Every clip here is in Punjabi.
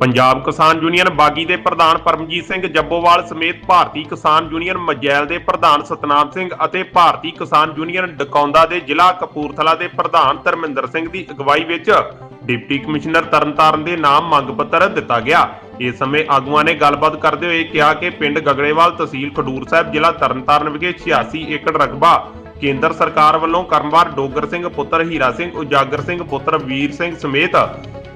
ਪੰਜਾਬ ਕਿਸਾਨ ਯੂਨੀਅਨ ਬਾਗੀ ਦੇ ਪ੍ਰਧਾਨ ਪਰਮਜੀਤ ਸਿੰਘ ਜੱਬੋਵਾਲ ਸਮੇਤ ਭਾਰਤੀ ਕਿਸਾਨ ਯੂਨੀਅਨ ਮਜੈਲ ਦੇ ਪ੍ਰਧਾਨ ਸਤਨਾਮ ਸਿੰਘ ਅਤੇ ਭਾਰਤੀ ਕਿਸਾਨ ਯੂਨੀਅਨ ਡਕੌਂਦਾ ਦੇ ਜ਼ਿਲ੍ਹਾ ਕਪੂਰਥਲਾ ਦੇ ਪ੍ਰਧਾਨ ਧਰਮਿੰਦਰ ਸਿੰਘ ਦੀ ਅਗਵਾਈ ਵਿੱਚ ਡਿਪਟੀ ਕਮਿਸ਼ਨਰ ਤਰਨਤਾਰਨ ਦੇ ਨਾਮ ਮੰਗ ਪੱਤਰ ਦਿੱਤਾ ਗਿਆ। ਇਸ ਸਮੇਂ ਆਗੂਆਂ ਨੇ ਗੱਲਬਾਤ ਕਰਦੇ ਹੋਏ ਕਿਹਾ ਕਿ ਪਿੰਡ ਗਗੜੇਵਾਲ ਤਹਿਸੀਲ ਖਡੂਰ ਸਾਹਿਬ ਜ਼ਿਲ੍ਹਾ ਤਰਨਤਾਰਨ ਵਿਖੇ 86 ਏਕੜ ਰਕਬਾ ਕੇਂਦਰ ਸਰਕਾਰ ਵੱਲੋਂ ਕਰਮਵਾਰ ਡੋਗਰ ਸਿੰਘ ਪੁੱਤਰ, ਹੀਰਾ ਸਿੰਘ, ਉਜਾਗਰ ਸਿੰਘ ਪੁੱਤਰ, ਵੀਰ ਸਿੰਘ ਸਮੇਤ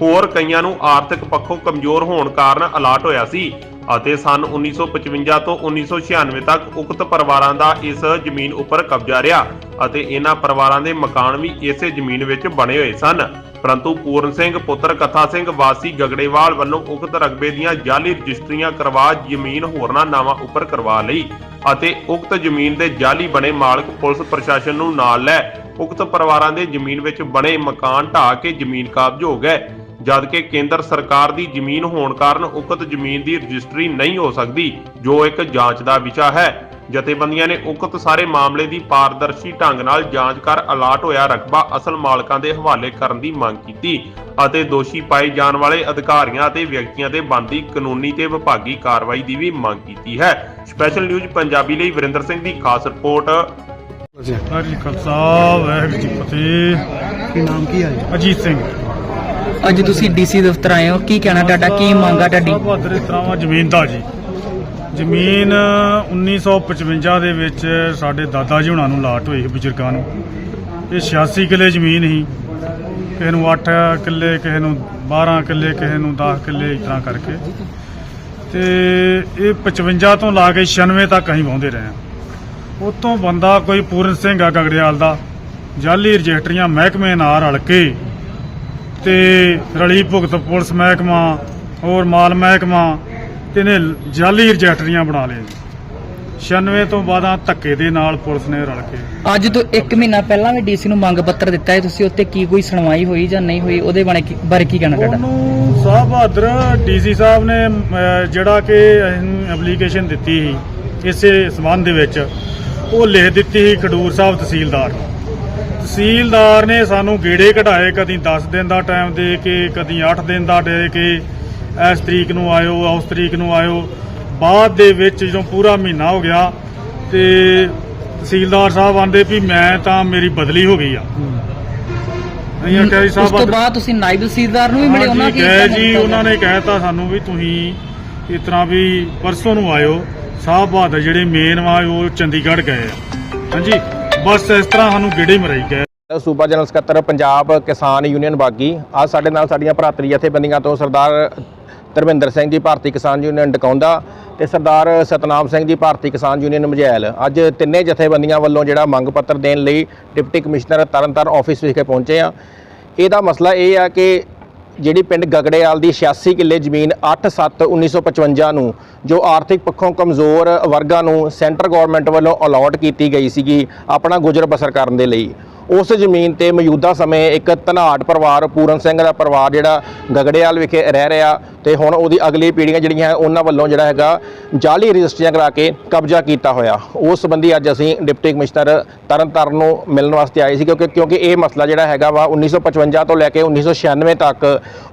ਹੋਰ ਕਈਆਂ ਨੂੰ ਆਰਥਿਕ ਪੱਖੋਂ ਕਮਜ਼ੋਰ ਹੋਣ ਕਾਰਨ ਅਲਾਟ ਹੋਇਆ ਸੀ ਅਤੇ ਸਨ 1955 ਤੋਂ 1996 ਤੱਕ ਉਕਤ ਪਰਿਵਾਰਾਂ ਦਾ ਇਸ ਜ਼ਮੀਨ ਉੱਪਰ ਕਬਜ਼ਾ ਰਿਹਾ ਅਤੇ ਇਹਨਾਂ ਪਰਿਵਾਰਾਂ ਦੇ ਮਕਾਨ ਵੀ ਇਸੇ ਜ਼ਮੀਨ ਵਿੱਚ ਬਣੇ ਹੋਏ ਸਨ। ਪਰੰਤੂ ਪੂਰਨ ਸਿੰਘ, ਪੁੱਤਰ ਕਥਾ ਸਿੰਘ, ਵਾਸੀ ਗਗੜੇਵਾਲ ਵੱਲੋਂ ਉਕਤ ਰਕਬੇ ਦੀਆਂ ਜਾਲੀ ਰਜਿਸਟਰੀਆਂ ਕਰਵਾ ਜ਼ਮੀਨ ਹੋਰਨਾਂ ਨਾਵਾਂ ਉੱਪਰ ਕਰਵਾ ਲਈ। ਅਤੇ ਉਕਤ ਜ਼ਮੀਨ ਦੇ ਜਾਲੀ ਬਣੇ ਮਾਲਕ ਪੁਲਿਸ ਪ੍ਰਸ਼ਾਸਨ ਨੂੰ ਨਾਲ ਲੈ ਉਕਤ ਪਰਿਵਾਰਾਂ ਦੇ ਜ਼ਮੀਨ ਵਿੱਚ ਬਣੇ ਮਕਾਨ ਢਾਹ ਕੇ ਜ਼ਮੀਨ ਕਾਬਜ਼ ਹੋ। ਗਏ ਜਦਕਿ ਕੇਂਦਰ ਸਰਕਾਰ ਦੀ ਜ਼ਮੀਨ ਹੋਣ ਕਾਰਨ ਉਕਤ ਜ਼ਮੀਨ ਦੀ ਰਜਿਸਟਰੀ ਨਹੀਂ ਹੋ ਸਕਦੀ, ਜੋ ਇੱਕ ਜਾਂਚ ਦਾ ਵਿਸ਼ਾ ਹੈ। ਜਥੇਬੰਦੀਆਂ ਨੇ ਉਕਤ ਸਾਰੇ ਮਾਮਲੇ ਦੀ ਪਾਰਦਰਸ਼ੀ ਢੰਗ ਨਾਲ ਜਾਂਚ ਕਰ ਅਲਾਟ ਹੋਇਆ ਰਕਬਾ ਅਸਲ ਮਾਲਕਾਂ ਦੇ ਹਵਾਲੇ ਕਰਨ ਦੀ ਮੰਗ ਕੀਤੀ ਅਤੇ ਦੋਸ਼ੀ ਪਾਏ ਜਾਣ ਵਾਲੇ ਅਧਿਕਾਰੀਆਂ ਅਤੇ ਵਿਅਕਤੀਆਂ ਤੇ ਬਣਦੀ ਕਾਨੂੰਨੀ ਤੇ ਵਿਭਾਗੀ ਕਾਰਵਾਈ ਦੀ ਵੀ ਮੰਗ ਕੀਤੀ ਹੈ। ਸਪੈਸ਼ਲ ਨਿਊਜ਼ ਪੰਜਾਬੀ ਲਈ ਵਰਿੰਦਰ ਸਿੰਘ ਦੀ ਖਾਸ ਰਿਪੋਰਟ। ਵਾਹਿਗੁਰੂ ਜੀ ਕਾ ਖਾਲਸਾ ਵਾਹਿਗੁਰੂ ਜੀ ਕੀ ਫਤਿਹ। ਕੀ ਨਾਮ ਕੀ ਹੈ ਜੀ? ਅਜੀਤ ਸਿੰਘ। ਅੱਜ ਤੁਸੀਂ ਡੀਸੀ ਦਫ਼ਤਰ ਆਏ ਹੋ ਕੀ ਕਹਿਣਾ ਤੁਹਾਡਾ ਕੀ ਮੰਗ ਤੁਹਾਡੀ? ਬਹਾਦਰ ਇਸ ਤਰ੍ਹਾਂ ਵਾ ਜ਼ਮੀਨ ਦਾ ਜੀ। ਜ਼ਮੀਨ 1955 ਦੇ ਵਿੱਚ ਸਾਡੇ ਦਾਦਾ ਜੀ ਹੁਣਾਂ ਨੂੰ ਲਾਟ ਹੋਈ ਸੀ ਬਜ਼ੁਰਗਾਂ ਨੂੰ। ਇਹ 86 ਕਿੱਲੇ ਜ਼ਮੀਨ ਸੀ। ਕਿਸੇ ਨੂੰ 8 ਕਿੱਲੇ, ਕਿਸੇ ਨੂੰ 12 ਕਿੱਲੇ, ਕਿਸੇ ਨੂੰ 10 ਕਿੱਲੇ ਇਸ ਤਰ੍ਹਾਂ ਕਰਕੇ। ਤੇ ਇਹ 55 ਤੋਂ ਲਾ ਕੇ 96 ਤੱਕ ਅਸੀਂ ਵਾਹੁੰਦੇ ਰਹੇ ਹਾਂ। ਉਤੋਂ ਬੰਦਾ ਕੋਈ ਪੂਰਨ ਸਿੰਘ ਆ ਗਗੜਿਆਲ ਦਾ। ਜਾਲੀ ਰਜਿਸਟਰੀਆਂ ਮਹਿਕਮੇ ਨਾਲ ਰਲ ਕੇ ਤੇ ਰਲੀ ਭੁਗਤ ਪੁਲਿਸ ਮਹਿਕਮਾ, ਹੋਰ ਮਾਲ ਮਹਿਕਮਾ ਤੇ ਨੇ ਜਾਲੀ ਰਜਿਸਟਰੀਆਂ ਬਣਾ ਲਏ 96 ਤੋਂ ਬਾਅਦਾਂ ਧੱਕੇ ਦੇ ਨਾਲ ਪੁਲਿਸ ਨੇ ਰਲ ਕੇ ਅੱਜ ਤੋਂ 1 ਮਹੀਨਾ ਪਹਿਲਾਂ ਵੀ ਡੀਸੀ ਨੂੰ ਮੰਗ ਪੱਤਰ ਦਿੱਤਾ ਹੈ ਤੁਸੀਂ ਉੱਤੇ ਕੀ ਕੋਈ ਸੁਣਵਾਈ ਹੋਈ ਜਾਂ ਨਹੀਂ ਹੋਈ ਉਹਦੇ ਬਾਰੇ ਕੀ- ਬਾਰੇ ਕੀ ਕਹਿਣਾ ਤੁਹਾਡਾ? ਉਹਨੂੰ ਸਾਹਿਬ ਬਹਾਦਰ ਡੀਸੀ ਸਾਹਿਬ ਨੇ ਅਮ, ਜਿਹੜਾ ਕਿ ਐਪਲੀਕੇਸ਼ਨ ਦਿੱਤੀ ਸੀ ਇਸੇ ਸਬੰਧ ਦੇ ਵਿੱਚ ਉਹ ਲਿਖ ਦਿੱਤੀ ਸੀ ਖਡੂਰ ਸਾਹਿਬ ਤਹਿਸੀਲਦਾਰ ਨੂੰ। ਤਹਿਸੀਲਦਾਰ ਨੇ ਸਾਨੂੰ ਗੇੜੇ ਕਢਾਏ ਕਦੀ 10 ਦਿਨ ਦਾ ਟਾਈਮ ਦੇ ਕੇ ਕਦੀ 8 ਦਿਨ ਦਾ ਦੇ ਕੇ ਇਸ ਤਰੀਕ ਨੂੰ ਆਇਓ ਉਸ ਤਰੀਕ ਨੂੰ ਆਇਓ। ਬਾਅਦ ਦੇ ਵਿੱਚ ਜਦੋਂ ਪੂਰਾ ਮਹੀਨਾ ਹੋ ਗਿਆ ਤੇ ਤਹਿਸੀਲਦਾਰ ਸਾਹਿਬ ਆਂਦੇ ਵੀ ਮੈਂ ਤਾਂ ਮੇਰੀ ਬਦਲੀ ਹੋ ਗਈ ਆ। ਅਸੀਂ ਆਖਿਆ ਜੀ ਉਸ ਸਾਹਿਬ ਤੋਂ ਬਾਅਦ ਤੁਸੀਂ ਨਾਇਬ ਤਹਿਸੀਲਦਾਰ ਨੂੰ ਵੀ ਮਿਲੇ ਉਹਨਾਂ ਕੀ ਗਏ ਜੀ ਉਹਨਾਂ ਨੇ ਕਹਿਤਾ ਸਾਨੂੰ ਵੀ ਤੁਸੀਂ ਇਸ ਤਰ੍ਹਾਂ ਵੀ ਪਰਸੋਂ ਨੂੰ ਆਇਓ। ਸਾਹਿਬ ਬਹਾਦਰ ਜਿਹੜੇ ਮੇਨ ਵਾ ਉਹ ਚੰਡੀਗੜ੍ਹ ਗਏ ਆ। ਹਾਂਜੀ ਬਸ ਇਸ ਤਰ੍ਹਾਂ ਸਾਨੂੰ ਗੇੜੇ ਮਰਾਈ ਗਏ। ਸੂਬਾ ਜਨਰਲ ਸਕੱਤਰ ਪੰਜਾਬ ਕਿਸਾਨ ਯੂਨੀਅਨ ਬਾਗੀ ਅੱਜ ਸਾਡੇ ਨਾਲ ਸਾਡੀਆਂ ਭਰਾਤਰੀ ਜਥੇਬੰਦੀਆਂ ਤੋਂ ਸਰਦਾਰ ਧਰਮਿੰਦਰ ਸਿੰਘ ਜੀ, ਭਾਰਤੀ ਕਿਸਾਨ ਯੂਨੀਅਨ ਡਕਾਉਂਦਾ ਤੇ ਸਰਦਾਰ ਸਤਨਾਮ ਸਿੰਘ ਜੀ, ਭਾਰਤੀ ਕਿਸਾਨ ਯੂਨੀਅਨ ਮਜੈਲ। ਅੱਜ ਤਿੰਨੇ ਜਥੇਬੰਦੀਆਂ ਵੱਲੋਂ ਜਿਹੜਾ ਮੰਗ ਪੱਤਰ ਦੇਣ ਲਈ ਡਿਪਟੀ ਕਮਿਸ਼ਨਰ ਤਰਨਤਾਰਨ ਆਫਿਸ ਵਿਖੇ ਪਹੁੰਚੇ ਆ ਇਹਦਾ ਮਸਲਾ ਇਹ ਆ ਕਿ ਜਿਹੜੀ ਪਿੰਡ ਗਗੜੇਵਾਲ ਦੀ 86 ਕਿੱਲੇ ਜ਼ਮੀਨ 8/7/1955 ਨੂੰ, ਜੋ ਆਰਥਿਕ ਪੱਖੋਂ ਕਮਜ਼ੋਰ ਵਰਗਾਂ ਨੂੰ ਸੈਂਟਰ ਗਵਰਨਮੈਂਟ ਵੱਲੋਂ ਅਲਾਟ ਕੀਤੀ ਗਈ ਸੀਗੀ ਆਪਣਾ ਗੁਜ਼ਰ ਬਸਰ ਕਰਨ ਦੇ ਲਈ। ਉਸ ਜ਼ਮੀਨ ਤੇ ਮੌਜੂਦਾ ਸਮੇਂ ਇੱਕ ਧਨਾੜ ਪਰਿਵਾਰ, ਪੂਰਨ ਸਿੰਘ ਦਾ ਪਰਿਵਾਰ ਜਿਹੜਾ ਗਗੜੇਵਾਲ ਵਿਖੇ ਰਹਿ ਰਿਹਾ। ਤੇ ਹੁਣ ਉਹਦੀ ਅਗਲੀ ਪੀੜ੍ਹੀਆਂ ਜਿਹੜੀਆਂ ਹੈ ਉਹਨਾਂ ਵੱਲੋਂ ਜਿਹੜਾ ਹੈਗਾ ਜਾਲੀ ਰਜਿਸਟਰੀਆਂ ਕਰਾ ਕੇ ਕਬਜ਼ਾ ਕੀਤਾ ਹੋਇਆ। ਉਸ ਸੰਬੰਧੀ ਅੱਜ ਅਸੀਂ ਡਿਪਟੀ ਕਮਿਸ਼ਨਰ ਤਰਨਤਾਰਨ ਨੂੰ ਮਿਲਣ ਵਾਸਤੇ ਆਏ ਸੀ ਕਿਉਂਕਿ ਕਿਉਂਕਿ ਇਹ ਮਸਲਾ ਜਿਹੜਾ ਹੈਗਾ ਵਾ 1955 ਤੋਂ ਲੈ ਕੇ 1996 ਤੱਕ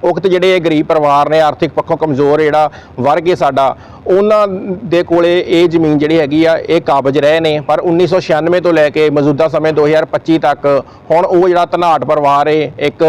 ਉਕਤ ਜਿਹੜੇ ਇਹ ਗਰੀਬ ਪਰਿਵਾਰ ਨੇ, ਆਰਥਿਕ ਪੱਖੋਂ ਕਮਜ਼ੋਰ ਜਿਹੜਾ ਵਰਗ ਹੈ ਸਾਡਾ, ਉਹਨਾਂ ਦੇ ਕੋਲੇ ਇਹ ਜ਼ਮੀਨ ਜਿਹੜੀ ਹੈਗੀ ਆ, ਇਹ ਕਾਬਜ਼ ਰਹੇ ਨੇ। ਪਰ 1996 ਤੋਂ ਲੈ ਕੇ ਮੌਜੂਦਾ ਸਮੇਂ 2025 ਤੱਕ ਹੁਣ ਉਹ ਜਿਹੜਾ ਧਨਾਟ ਪਰਿਵਾਰ ਏ, ਇੱਕ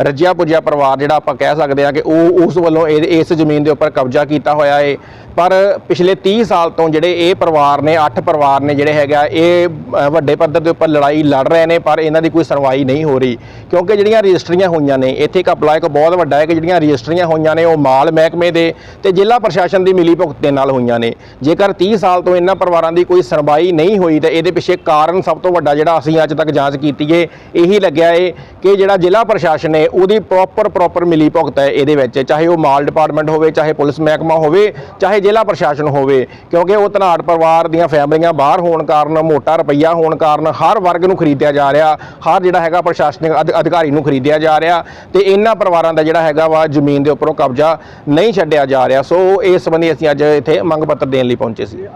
ਰੱਜਿਆ ਪੁੱਜਿਆ ਪਰਿਵਾਰ ਜਿਹੜਾ ਆਪਾਂ ਕਹਿ ਸਕਦੇ ਆ ਕਿ ਉਹ ਉਸ ਵੱਲੋਂ ਇਹ- ਇਸ ਜ਼ਮੀਨ ਦੇ ਉੱਪਰ ਕਬਜ਼ਾ ਕੀਤਾ ਹੋਇਆ ਏ। ਪਰ ਪਿਛਲੇ 30 ਸਾਲ ਤੋਂ ਜਿਹੜੇ ਇਹ ਪਰਿਵਾਰ ਨੇ 8 ਪਰਿਵਾਰ ਨੇ ਜਿਹੜੇ ਹੈਗਾ ਇਹ ਵੱਡੇ ਪੱਧਰ ਦੇ ਉੱਪਰ ਲੜਾਈ ਲੜ ਰਹੇ ਨੇ, ਪਰ ਇਹਨਾਂ ਦੀ ਕੋਈ ਸੁਣਵਾਈ ਨਹੀਂ ਹੋ ਰਹੀ। ਕਿਉਂਕਿ ਜਿਹੜੀਆਂ ਰਜਿਸਟਰੀਆਂ ਹੋਈਆਂ ਨੇ, ਇੱਥੇ ਇੱਕ ਅਪਲਾਈ ਕੋ ਬਹੁਤ ਵੱਡਾ ਹੈ ਕਿ ਜਿਹੜੀਆਂ ਰਜਿਸਟਰੀਆਂ ਹੋਈਆਂ ਨੇ, ਉਹ ਮਾਲ ਮਹਿਕਮੇ ਦੇ ਤੇ ਜ਼ਿਲ੍ਹਾ ਪ੍ਰਸ਼ਾਸਨ ਦੀ ਮਿਲੀ ਭੁਗਤ ਦੇ ਨਾਲ ਹੋਈਆਂ ਨੇ। ਜੇਕਰ 30 ਸਾਲ ਤੋਂ ਇਹਨਾਂ ਪਰਿਵਾਰਾਂ ਦੀ ਕੋਈ ਸੁਣਵਾਈ ਨਹੀਂ ਹੋਈ, ਤਾਂ ਇਹਦੇ ਪਿੱਛੇ ਕਾਰਨ ਸਭ ਤੋਂ ਵੱਡਾ ਜਿਹੜਾ ਅਸੀਂ ਅੱਜ ਤੱਕ ਜਾਂਚ ਕੀਤੀ ਏ, ਇਹੀ ਲੱਗਿਆ ਏ ਕਿ ਜਿਹੜਾ ਜ਼ਿਲ੍ਹਾ ਪ੍ਰਸ਼ਾਸਨ ਹੈ ਉਹਦੀ ਪ੍ਰੋਪਰ ਪ੍ਰੋਪਰ ਮਿਲੀ ਭੁਗਤ ਹੈ ਇਹਦੇ ਵਿੱਚ, ਚਾਹੇ ਉਹ ਮਾਲ ਡਿਪਾਰਟਮੈਂਟ ਹੋਵੇ, ਚਾਹੇ ਪੁਲਿਸ ਮਹਿਕਮਾ ਹੋਵੇ, ਚਾਹੇ ਜ਼ਿਲ੍ਹਾ ਪ੍ਰਸ਼ਾਸਨ ਹੋਵੇ, ਕਿਉਂਕਿ ਉਹ ਧਨਾੜ ਪਰਿਵਾਰ ਦੀਆਂ ਫੈਮਲੀਆਂ ਬਾਹਰ ਹੋਣ ਕਾਰਨ, ਮੋਟਾ ਰੁਪਈਆ ਹੋਣ ਕਾਰਨ ਹਰ ਵਰਗ ਨੂੰ ਖਰੀਦਿਆ ਜਾ ਰਿਹਾ, ਹਰ ਜਿਹੜਾ ਹੈਗਾ ਪ੍ਰਸ਼ਾਸਨਿਕ ਅਧ- ਅਧਿਕਾਰੀ ਨੂੰ ਖਰੀਦਿਆ ਜਾ ਰਿਹਾ ਤੇ ਇਹਨਾਂ ਪਰਿਵਾਰਾਂ ਦਾ ਜਿਹੜਾ ਹੈਗਾ ਵਾ ਜ਼ਮੀਨ ਦੇ ਉੱਪਰੋਂ ਕਬਜ਼ਾ ਨਹੀਂ ਛੱਡਿਆ ਜਾ ਰਿਹਾ। ਸੋ ਇਸ ਸੰਬੰਧੀ ਅਸੀਂ ਅੱਜ ਇੱਥੇ ਮੰਗ ਪੱਤਰ ਦੇਣ ਲਈ ਪਹੁੰਚੇ ਸੀ।